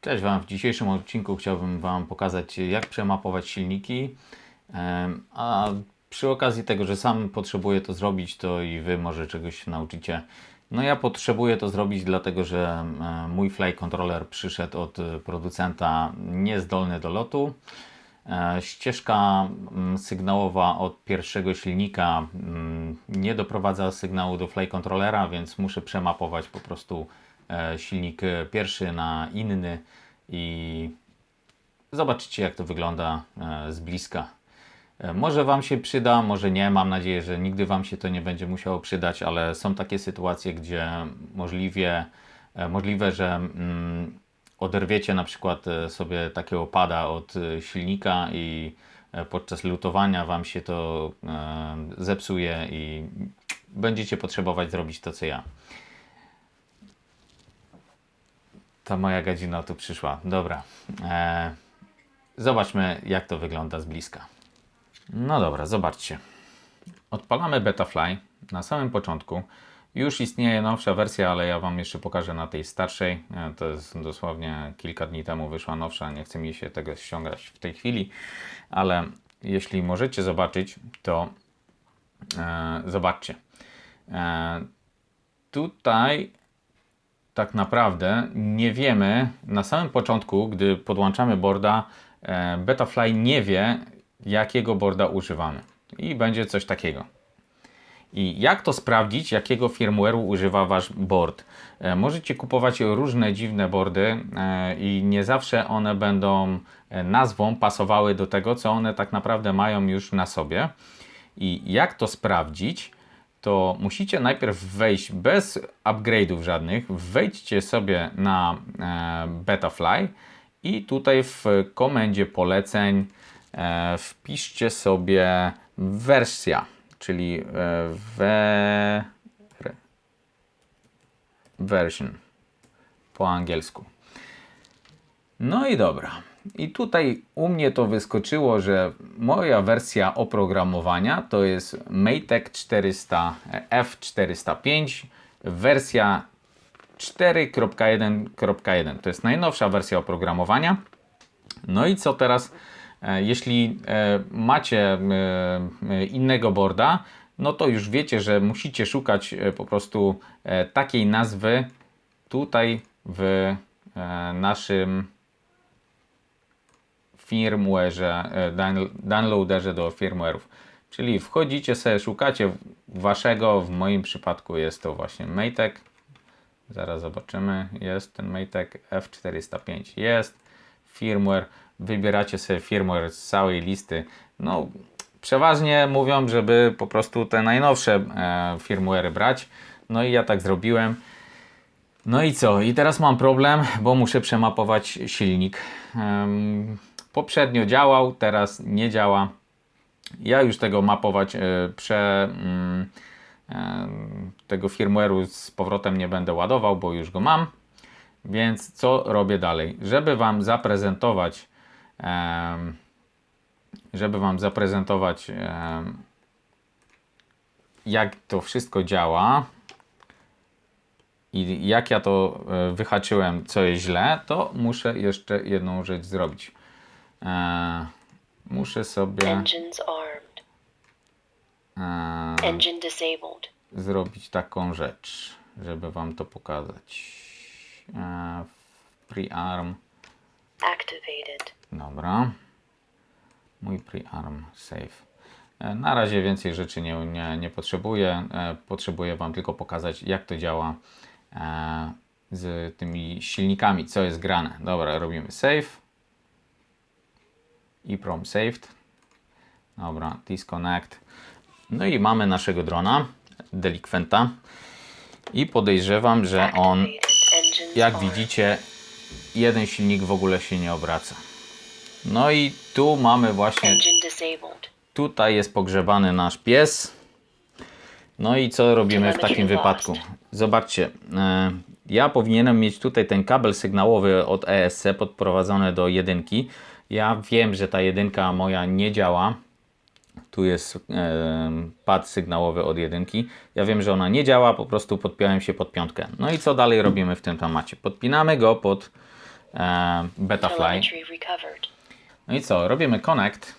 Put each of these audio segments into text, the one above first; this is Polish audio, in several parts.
Cześć Wam. W dzisiejszym odcinku chciałbym Wam pokazać, jak przemapować silniki. A przy okazji tego, że sam potrzebuję to zrobić, to i Wy może czegoś się nauczycie. No ja potrzebuję to zrobić, dlatego że mój fly controller przyszedł od e, producenta niezdolny do lotu. E, Ścieżka mm, sygnałowa od pierwszego silnika mm, nie doprowadza sygnału do fly controllera, więc muszę przemapować po prostu silnik e, pierwszy na inny i zobaczycie jak to wygląda e, z bliska. E, Może Wam się przyda, może nie. Mam nadzieję, że nigdy Wam się to nie będzie musiało przydać, ale są takie sytuacje, gdzie możliwie, e, możliwe, że mm, oderwiecie na przykład e, sobie takiego pada od e, silnika i e, podczas lutowania Wam się to e, zepsuje i będziecie potrzebować zrobić to, co ja. Ta moja gadzina tu przyszła. Dobra. E, zobaczmy, jak to wygląda z bliska. No dobra, zobaczcie. Odpalamy Betafly na samym początku. Już istnieje nowsza wersja, ale ja Wam jeszcze pokażę na tej starszej. E, To jest dosłownie kilka dni temu wyszła nowsza. Nie chce mi się tego ściągać w tej chwili, ale jeśli możecie zobaczyć, to e, zobaczcie. E, tutaj tak naprawdę nie wiemy na samym początku, gdy podłączamy boarda, e, Betafly nie wie, jakiego boarda używamy. I będzie coś takiego. I jak to sprawdzić, jakiego firmware'u używa Wasz board? E, Możecie kupować różne dziwne boardy e, i nie zawsze one będą nazwą pasowały do tego, co one tak naprawdę mają już na sobie. I jak to sprawdzić? To musicie najpierw wejść bez upgrade'ów żadnych, wejdźcie sobie na e, Betafly i tutaj w komendzie poleceń e, wpiszcie sobie wersja, czyli e, we, version po angielsku. No i dobra. I tutaj u mnie to wyskoczyło, że moja wersja oprogramowania to jest Maytech 400 F405 wersja 4.1.1. To jest najnowsza wersja oprogramowania. No i co teraz, e, jeśli e, macie e, innego boarda, no to już wiecie, że musicie szukać po prostu takiej nazwy tutaj w naszym firmware'ze, e, down- downloaderze do firmware'ów. Czyli wchodzicie sobie, szukacie waszego, w moim przypadku jest to właśnie Maytech. Zaraz zobaczymy, jest ten Maytech F405, jest firmware, wybieracie sobie firmware z całej listy. No, przeważnie mówią, żeby po prostu te najnowsze e, firmware'y brać. No i ja tak zrobiłem. No i co? I teraz mam problem, bo muszę przemapować silnik. Poprzednio działał, teraz nie działa. Ja już tego mapować e, prze, mm, em, tego firmware'u z powrotem nie będę ładował, bo już go mam. Więc co robię dalej? Żeby Wam zaprezentować, żeby Wam zaprezentować, jak to wszystko działa i jak ja to e, wyhaczyłem, co jest źle, to muszę jeszcze jedną rzecz zrobić. E, muszę sobie Engines armed. e, Engine disabled. zrobić taką rzecz, żeby Wam to pokazać. E, Prearm, Activated. dobra. Mój prearm save. E, Na razie więcej rzeczy nie, nie, nie potrzebuję. E, Potrzebuję Wam tylko pokazać, jak to działa e, z tymi silnikami, co jest grane. Dobra, robimy save. I prom saved. Dobra, disconnect. No i mamy naszego drona, delikwenta. I podejrzewam, że on, jak widzicie, jeden silnik w ogóle się nie obraca. No i tu mamy właśnie. Tutaj jest pogrzebany nasz pies. No i co robimy w takim wypadku? Zobaczcie, e, ja powinienem mieć tutaj ten kabel sygnałowy od ESC podprowadzony do jedynki. Ja wiem, że ta jedynka moja nie działa. Tu jest e, pad sygnałowy od jedynki. Ja wiem, że ona nie działa, po prostu podpiąłem się pod piątkę. No i co dalej robimy w tym temacie? Podpinamy go pod e, Betafly. No i co? Robimy connect.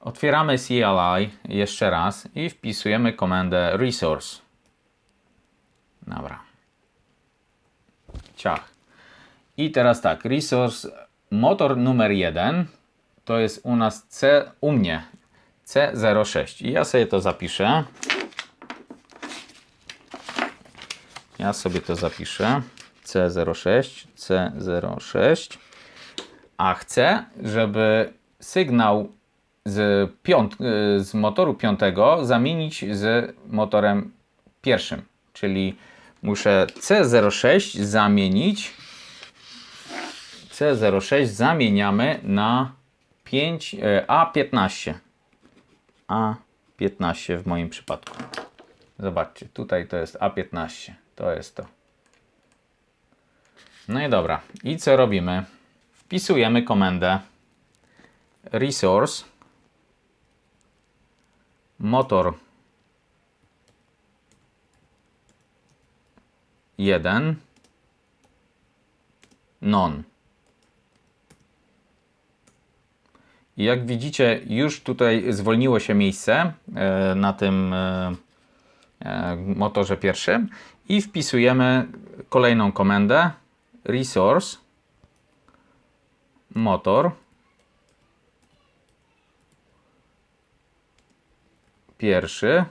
Otwieramy CLI jeszcze raz i wpisujemy komendę resource. Dobra. Ciach. I teraz tak, resource motor numer 1 to jest u nas C, u mnie C06. I ja sobie to zapiszę. Ja sobie to zapiszę. C06, C06 a chcę, żeby sygnał z, piąt, z motoru piątego zamienić z motorem pierwszym. Czyli muszę C06 zamienić. C06 zamieniamy na 5, y, A15. A15 w moim przypadku. Zobaczcie, tutaj to jest A15. To jest to. No i dobra. I co robimy? wpisujemy komendę resource motor 1 non. I jak widzicie, już tutaj zwolniło się miejsce e, na tym e, e, motorze pierwszym i wpisujemy kolejną komendę resource motor pierwszy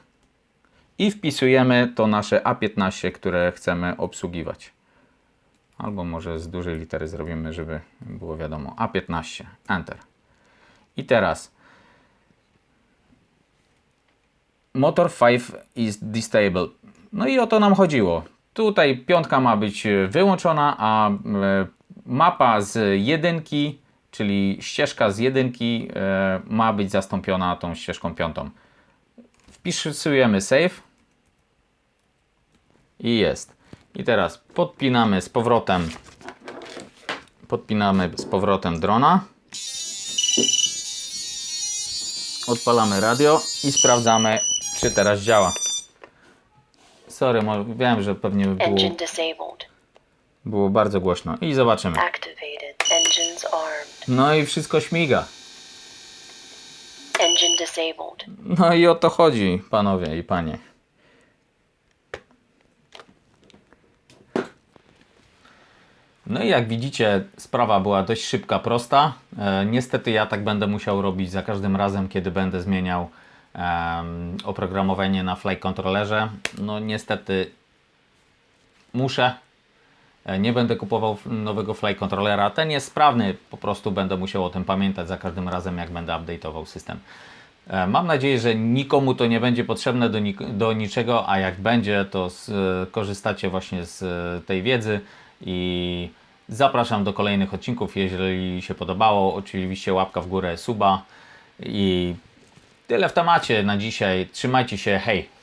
i wpisujemy to nasze A15, które chcemy obsługiwać. Albo może z dużej litery zrobimy, żeby było wiadomo. A15, Enter. I teraz motor 5 is disabled. No i o to nam chodziło. Tutaj piątka ma być wyłączona, a e, mapa z jedynki, czyli ścieżka z jedynki e, ma być zastąpiona tą ścieżką piątą. Wpisujemy save i jest. I teraz podpinamy z powrotem podpinamy z powrotem drona. Odpalamy radio i sprawdzamy, czy teraz działa. Sorry, wiem, że pewnie było, było bardzo głośno. I zobaczymy. No i wszystko śmiga. No i o to chodzi, panowie i panie. No i jak widzicie, sprawa była dość szybka, prosta. E, niestety ja tak będę musiał robić za każdym razem, kiedy będę zmieniał em, oprogramowanie na Flight Controllerze. No niestety muszę. E, Nie będę kupował nowego Flight Controllera. Ten jest sprawny, po prostu będę musiał o tym pamiętać za każdym razem, jak będę update'ował system. E, Mam nadzieję, że nikomu to nie będzie potrzebne do, do niczego, a jak będzie, to korzystacie właśnie z e, tej wiedzy i zapraszam do kolejnych odcinków, jeżeli się podobało. Oczywiście łapka w górę, suba i tyle w temacie na dzisiaj. Trzymajcie się, hej!